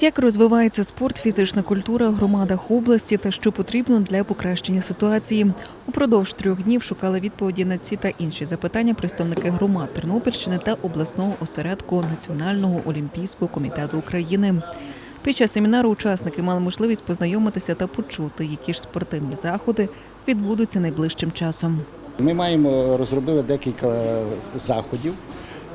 Як розвивається спорт, фізична культура в громадах області та що потрібно для покращення ситуації? Упродовж трьох днів шукали відповіді на ці та інші запитання представники громад Тернопільщини та обласного осередку Національного олімпійського комітету України. Під час семінару учасники мали можливість познайомитися та почути, які ж спортивні заходи відбудуться найближчим часом. Ми маємо розробили декілька заходів,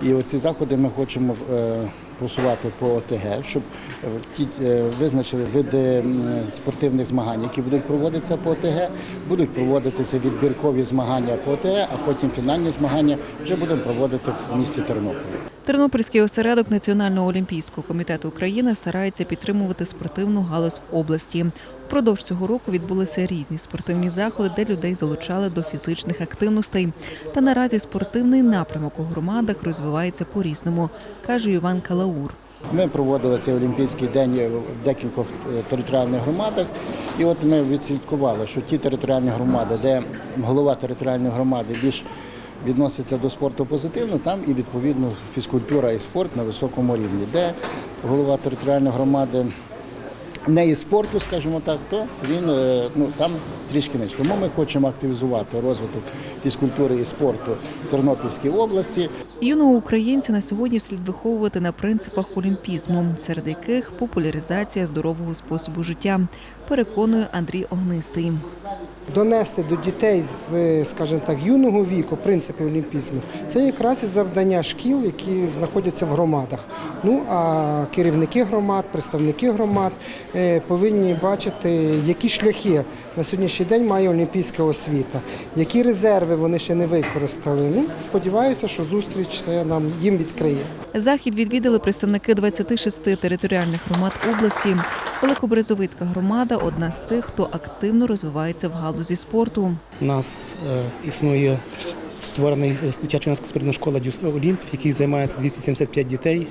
і оці заходи ми хочемо е, просувати по ОТГ, щоб е, ті е, визначили види спортивних змагань, які будуть проводитися по ОТГ, будуть проводитися відбіркові змагання по ОТГ, а потім фінальні змагання вже будемо проводити в місті Тернополі. Тернопільський осередок Національного олімпійського комітету України старається підтримувати спортивну галузь в області. Впродовж цього року відбулися різні спортивні заходи, де людей залучали до фізичних активностей. Та наразі спортивний напрямок у громадах розвивається по-різному, каже Іван Калаур. Ми проводили цей Олімпійський день в декількох е, територіальних громадах. І от ми відслідкували, що ті територіальні громади, де голова територіальної громади більш відноситься до спорту позитивно, там і відповідно фізкультура і спорт на високому рівні. Де голова територіальної громади не із спорту, скажімо так, то він е, ну там трішки нижче. Тому ми хочемо активізувати розвиток фізкультури і спорту в Тернопільській області. Юного українця на сьогодні слід виховувати на принципах олімпізму, серед яких популяризація здорового способу життя, переконує Андрій Огнистий. донести до дітей з, скажімо так, юного віку принципи олімпізму, це якраз і завдання шкіл, які знаходяться в громадах. Ну а керівники громад, представники громад е, повинні бачити, які шляхи на сьогоднішній день має олімпійська освіта, які резерви вони ще не використали. Ну, сподіваюся, що зустріч це нам їм відкриє. Захід відвідали представники 26 територіальних громад області. Великобрезовицька громада одна з тих, хто активно розвивається в галузі спорту. У нас е, існує створений е, юнацька спортивна школа «Дюс Олімп, в якій займається 275 дітей.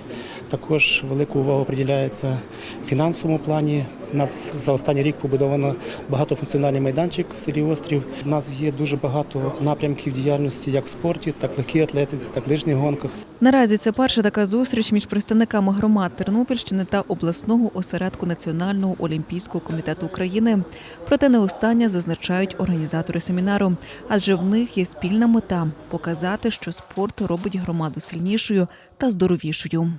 Також велику увагу приділяється фінансовому плані. У нас за останній рік побудовано багатофункціональний майданчик в селі Острів. У нас є дуже багато напрямків діяльності як в спорті, так в легкій атлетиці, так і в лижних гонках. Наразі це перша така зустріч між представниками громад Тернопільщини та обласного осередку Національного олімпійського комітету України. Проте не остання зазначають організатори семінару, адже в них є спільна мета показати, що спорт робить громаду сильнішою та здоровішою.